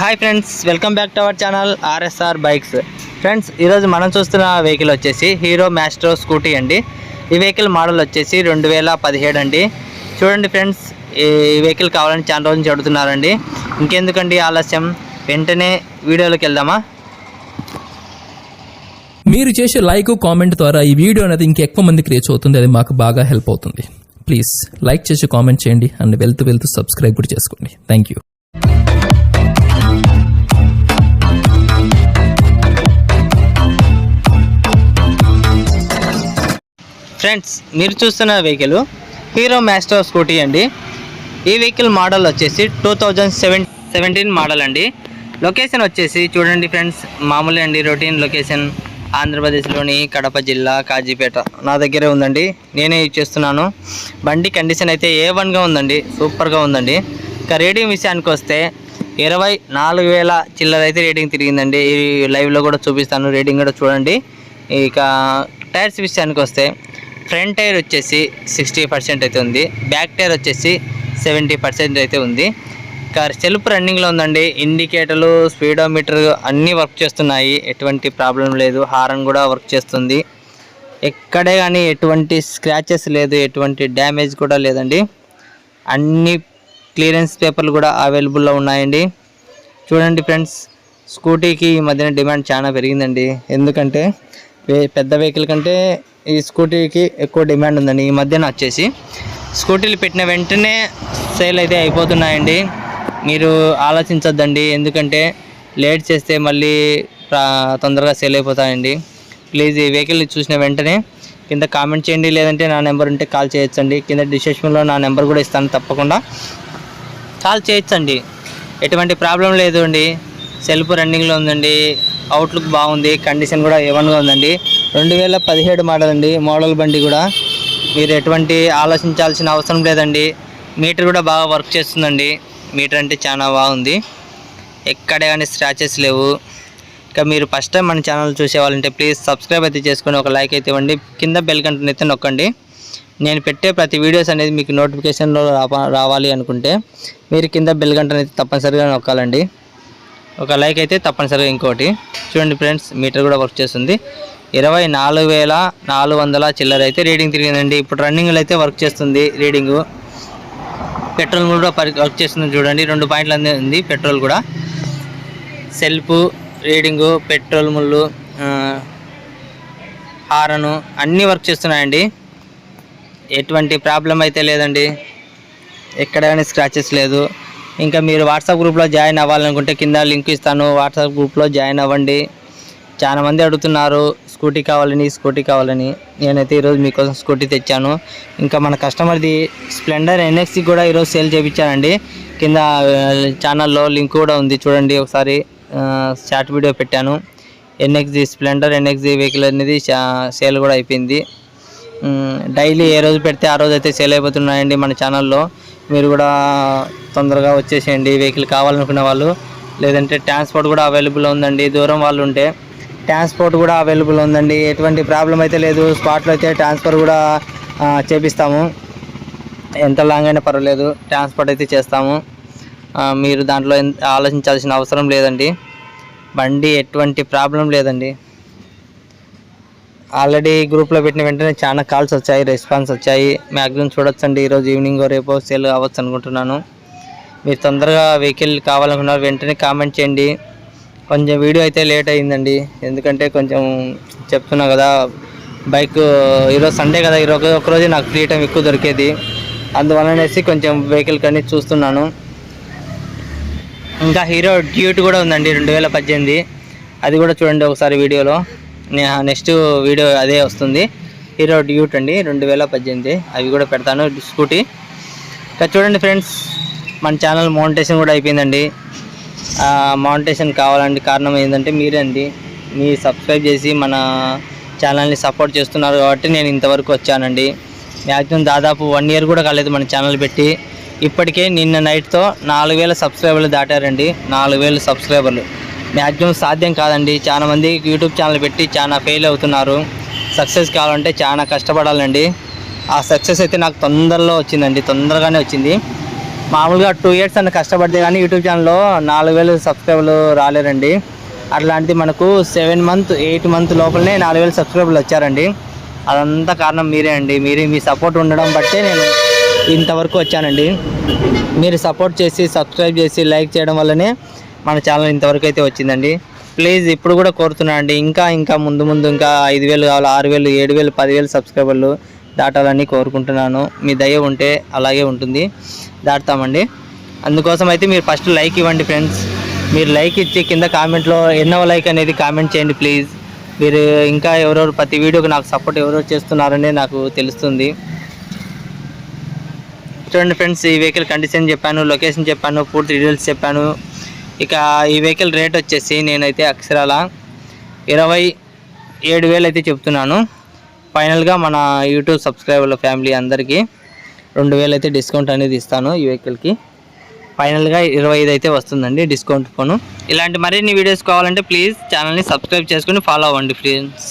Hi friends welcome back to our channel RSR bikes friends ఈరోజు మనం చూస్తున్న vehicle వచ్చేసి హీరో మ్యాస్ట్రో స్కూటీ అండి. ఈ వెహికల్ మోడల్ వచ్చేసి రెండు వేల పదిహేడు అండి. చూడండి ఫ్రెండ్స్ ఈ వెహికల్ కావాలని చాలా రోజు నుంచి అడుగుతున్నారండి. ఇంకెందుకండి ఆలస్యం? వెంటనే వీడియోలోకి వెళ్దామా? మీరు చేసే లైక్ కామెంట్ ద్వారా ఈ వీడియో అనేది ఇంకెక్కువ మందికి రీచ్ అవుతుంది. అది మాకు బాగా హెల్ప్ అవుతుంది. ప్లీజ్ లైక్ చేసి కామెంట్ చేయండి. అండ్ వెళ్తూ వెళ్తూ సబ్స్క్రైబ్ కూడా చేసుకోండి. థ్యాంక్ యూ ఫ్రెండ్స్ మీరు చూస్తున్న వెహికల్ హీరో మ్యాస్ట్రో స్కూటీ అండి. ఈ వెహికల్ మోడల్ వచ్చేసి two thousand seven seventeen model అండి. లొకేషన్ వచ్చేసి చూడండి ఫ్రెండ్స్ మామూలు అండి రొటీన్ లొకేషన్. ఆంధ్రప్రదేశ్లోని కడప జిల్లా కాజీపేట. నా దగ్గరే ఉందండి నేనే యూజ్ చేస్తున్నాను. బండి కండిషన్ అయితే ఏ వన్గా ఉందండి సూపర్గా ఉందండి. ఇక రేటింగ్ విషయానికి వస్తే ఇరవై నాలుగు వేల చిల్లర అయితే రేటింగ్ తిరిగిందండి. ఈ లైవ్లో కూడా చూపిస్తాను రేటింగ్ కూడా చూడండి. ఇక టైర్స్ విషయానికి వస్తే ఫ్రంట్ టైర్ వచ్చేసి సిక్స్టీ పర్సెంట్ అయితే ఉంది. బ్యాక్ టైర్ వచ్చేసి సెవెంటీ పర్సెంట్ అయితే ఉంది. కార్ సెల్ఫ్ రన్నింగ్లో ఉందండి. ఇండికేటర్లు స్పీడోమీటర్ అన్నీ వర్క్ చేస్తున్నాయి. ఎటువంటి ప్రాబ్లం లేదు. హారన్ కూడా వర్క్ చేస్తుంది. ఎక్కడే కానీ ఎటువంటి స్క్రాచెస్ లేదు. ఎటువంటి డ్యామేజ్ కూడా లేదండి. అన్ని క్లియరెన్స్ పేపర్లు కూడా అవైలబుల్లో ఉన్నాయండి. చూడండి ఫ్రెండ్స్ స్కూటీకి ఈ మధ్యన డిమాండ్ చాలా పెరిగిందండి. ఎందుకంటే పెద్ద వెహికల్ కంటే ఈ స్కూటీకి ఎక్కువ డిమాండ్ ఉందండి. ఈ మధ్యన వచ్చేసి స్కూటీలు పెట్టిన వెంటనే సేల్ అయితే అయిపోతున్నాయండి. మీరు ఆలోచించొద్దండి. ఎందుకంటే లేట్ చేస్తే మళ్ళీ తొందరగా సేల్ అయిపోతాయండి. ప్లీజ్ ఈ వెహికల్ చూసిన వెంటనే కింద కామెంట్ చేయండి. లేదంటే నా నెంబర్ ఉంటే కాల్ చేయొచ్చండి. కింద డిస్క్రిప్షన్లో నా నెంబర్ కూడా ఇస్తాను తప్పకుండా. కాల్ చేయొచ్చండి. ఎటువంటి ప్రాబ్లం లేదు అండి. సెల్ఫ్ రన్నింగ్లో ఉందండి. అవుట్లుక్ బాగుంది. కండిషన్ కూడా ఏవన్గా ఉందండి. రెండు వేల పదిహేడు మోడల్ అండి. మోడల్ బండి కూడా. మీరు ఎటువంటి ఆలోచించాల్సిన అవసరం లేదండి. మీటర్ కూడా బాగా వర్క్ చేస్తుందండి. మీటర్ అంటే చాలా బాగుంది. ఎక్కడ కానీ స్క్రాచెస్ లేవు. ఇంకా మీరు ఫస్ట్ టైం మన ఛానల్ చూసే వాళ్ళంటే ప్లీజ్ సబ్స్క్రైబ్ అయితే చేసుకొని ఒక లైక్ అయితే ఇవ్వండి. కింద బెల్ గంటను అయితే నొక్కండి. నేను పెట్టే ప్రతి వీడియోస్ అనేది మీకు నోటిఫికేషన్లో రావాలి అనుకుంటే మీరు కింద బెల్ గంటను అయితే తప్పనిసరిగా నొక్కాలండి. ఒక లైక్ అయితే తప్పనిసరిగా ఇంకోటి. చూడండి ఫ్రెండ్స్ మీటర్ కూడా వర్క్ చేస్తుంది. ఇరవై నాలుగు వేల నాలుగు వందల చిల్లర అయితే రీడింగ్ తిరిగిందండి. ఇప్పుడు రన్నింగ్లో అయితే వర్క్ చేస్తుంది రీడింగు. పెట్రోల్ కూడా పరి- వర్క్ చేస్తుంది చూడండి. రెండు పాయింట్లు అంది ఉంది పెట్రోల్ కూడా. సెల్ఫ్ రీడింగు పెట్రోల్ ముళ్ళు హారను అన్నీ వర్క్ చేస్తున్నాయండి. ఎటువంటి ప్రాబ్లం అయితే లేదండి. ఎక్కడ కానీ స్క్రాచెస్ లేదు. ఇంకా మీరు వాట్సాప్ గ్రూప్లో జాయిన్ అవ్వాలనుకుంటే కింద లింక్ ఇస్తాను. వాట్సాప్ గ్రూప్లో జాయిన్ అవ్వండి. చాలా మంది అడుగుతున్నారు స్కూటీ కావాలని స్కూటీ కావాలని. నేనైతే ఈరోజు మీకోసం స్కూటీ తెచ్చాను. ఇంకా మన కస్టమర్ది స్ప్లెండర్ ఎన్ఎక్సీ కూడా ఈరోజు సేల్ చేయించానండి కింద ఛానల్లో లింక్ కూడా ఉంది. చూడండి ఒకసారి షార్ట్ వీడియో పెట్టాను. ఎన్ఎక్సీ స్ప్లెండర్ ఎన్ఎక్స్ది వెహికల్ అనేది సేల్ కూడా అయిపోయింది. డైలీ ఏ రోజు పెడితే ఆ రోజు అయితే సేల్ అయిపోతున్నాయండి మన ఛానల్లో. మీరు కూడా తొందరగా వచ్చేసేయండి. వెహికల్ కావాలనుకునే వాళ్ళు లేదంటే ట్రాన్స్పోర్ట్ కూడా అవైలబుల్ ఉందండి. దూరం వాళ్ళు ఉంటే ట్రాన్స్పోర్ట్ కూడా అవైలబుల్ ఉందండి. ఎటువంటి ప్రాబ్లం అయితే లేదు. స్పాట్లో అయితే ట్రాన్స్ఫర్ కూడా చేపిస్తాము. ఎంత లాంగ్ అయినా పర్వాలేదు. ట్రాన్స్పోర్ట్ అయితే చేస్తాము. మీరు దాంట్లో ఆలోచించాల్సిన అవసరం లేదండి. బండి ఎటువంటి ప్రాబ్లం లేదండి. ఆల్రెడీ గ్రూప్లో పెట్టిన వెంటనే చాలా కాల్స్ వచ్చాయి రెస్పాన్స్ వచ్చాయి. మ్యాక్సిమం చూడొచ్చండి. ఈరోజు ఈవినింగ్ రేపు సేల్ అవ్వచ్చు అనుకుంటున్నాను. మీరు తొందరగా వెహికల్ కావాలనుకున్నారు వెంటనే కామెంట్ చేయండి. కొంచెం వీడియో అయితే లేట్ అయిందండి. ఎందుకంటే కొంచెం చెప్తున్నా కదా బైక్ ఈరోజు సండే కదా ఈరోజు ఒకరోజు నాకు ఫ్రీ టైం ఎక్కువ దొరికేది. అందువలనేసి కొంచెం వెహికల్ కానీ చూస్తున్నాను. ఇంకా హీరో డ్యూట్ కూడా ఉందండి రెండు వేల పద్దెనిమిది. అది కూడా చూడండి ఒకసారి వీడియోలో. నెక్స్ట్ వీడియో అదే వస్తుంది. హీరో డ్యూట్ అండి రెండు వేల పద్దెనిమిది. అవి కూడా పెడతాను స్కూటీ ఇంకా చూడండి ఫ్రెండ్స్ మన ఛానల్ మౌంటేషన్ కూడా అయిపోయిందండి. మానిటేషన్ కావాలంటే కారణం ఏంటంటే మీరే అండి. మీ సబ్స్క్రైబ్ చేసి మన ఛానల్ని సపోర్ట్ చేస్తున్నారు కాబట్టి నేను ఇంతవరకు వచ్చానండి. మ్యాక్సిమం దాదాపు వన్ ఇయర్ కూడా కాలేదు మన ఛానల్ పెట్టి. ఇప్పటికే నిన్న నైట్తో నాలుగు వేల సబ్స్క్రైబర్లు దాటారండి. నాలుగు వేల సబ్స్క్రైబర్లు మ్యాక్సిమం సాధ్యం కాదండి. చాలా మంది యూట్యూబ్ ఛానల్ పెట్టి చాలా ఫెయిల్ అవుతున్నారు. సక్సెస్ కావాలంటే చాలా కష్టపడాలండి. ఆ సక్సెస్ అయితే నాకు తొందరలో వచ్చిందండి. తొందరగానే వచ్చింది. మామూలుగా టూ ఇయర్స్ అన్న కష్టపడితే కానీ యూట్యూబ్ ఛానల్లో నాలుగు వేలు సబ్స్క్రైబర్లు రాలేరండి. అట్లాంటిది మనకు సెవెన్ మంత్ ఎయిట్ మంత్ లోపలనే నాలుగు వేలు సబ్స్క్రైబర్లు వచ్చారండి. అదంతా కారణం మీరే అండి. మీరే మీ సపోర్ట్ ఉండడం బట్టే నేను ఇంతవరకు వచ్చానండి. మీరు సపోర్ట్ చేసి సబ్స్క్రైబ్ చేసి లైక్ చేయడం వల్లనే మన ఛానల్ ఇంతవరకు అయితే వచ్చిందండి. ప్లీజ్ ఇప్పుడు కూడా కోరుతున్నాను అండి. ఇంకా ఇంకా ముందు ముందు ఇంకా ఐదు వేలు కావాలి ఆరు వేలు ఏడు వేలు పదివేలు సబ్స్క్రైబర్లు దాటాలని కోరుకుంటున్నాను. మీ దయ ఉంటే అలాగే ఉంటుంది. దాటుతామండి. అందుకోసం అయితే మీరు ఫస్ట్ లైక్ ఇవ్వండి ఫ్రెండ్స్. మీరు లైక్ ఇచ్చి కింద కామెంట్లో ఎన్నో లైక్ అనేది కామెంట్ చేయండి ప్లీజ్. మీరు ఇంకా ఎవరెవరు ప్రతి వీడియోకి నాకు సపోర్ట్ ఎవరెవరు చేస్తున్నారని నాకు తెలుస్తుంది. చూడండి ఫ్రెండ్స్ ఈ వెహికల్ కండిషన్ చెప్పాను లొకేషన్ చెప్పాను పూర్తి డీటెయిల్స్ చెప్పాను. ఇక ఈ వెహికల్ రేట్ వచ్చేసి నేనైతే అక్షరాల ఇరవై ఏడు వేలు అయితే చెప్తున్నాను. ఫైనల్గా మన యూట్యూబ్ సబ్స్క్రైబర్ల ఫ్యామిలీ అందరికీ రెండు వేలు అయితే డిస్కౌంట్ అనేది ఇస్తాను ఈ వెహికల్కి. ఫైనల్గా ఇరవై ఐదు అయితే వస్తుందండి డిస్కౌంట్ ఫోను ఇలాంటి మరిన్ని వీడియోస్ కావాలంటే ప్లీజ్ ఛానల్ని సబ్స్క్రైబ్ చేసుకుని ఫాలో అవ్వండి ఫ్రెండ్స్.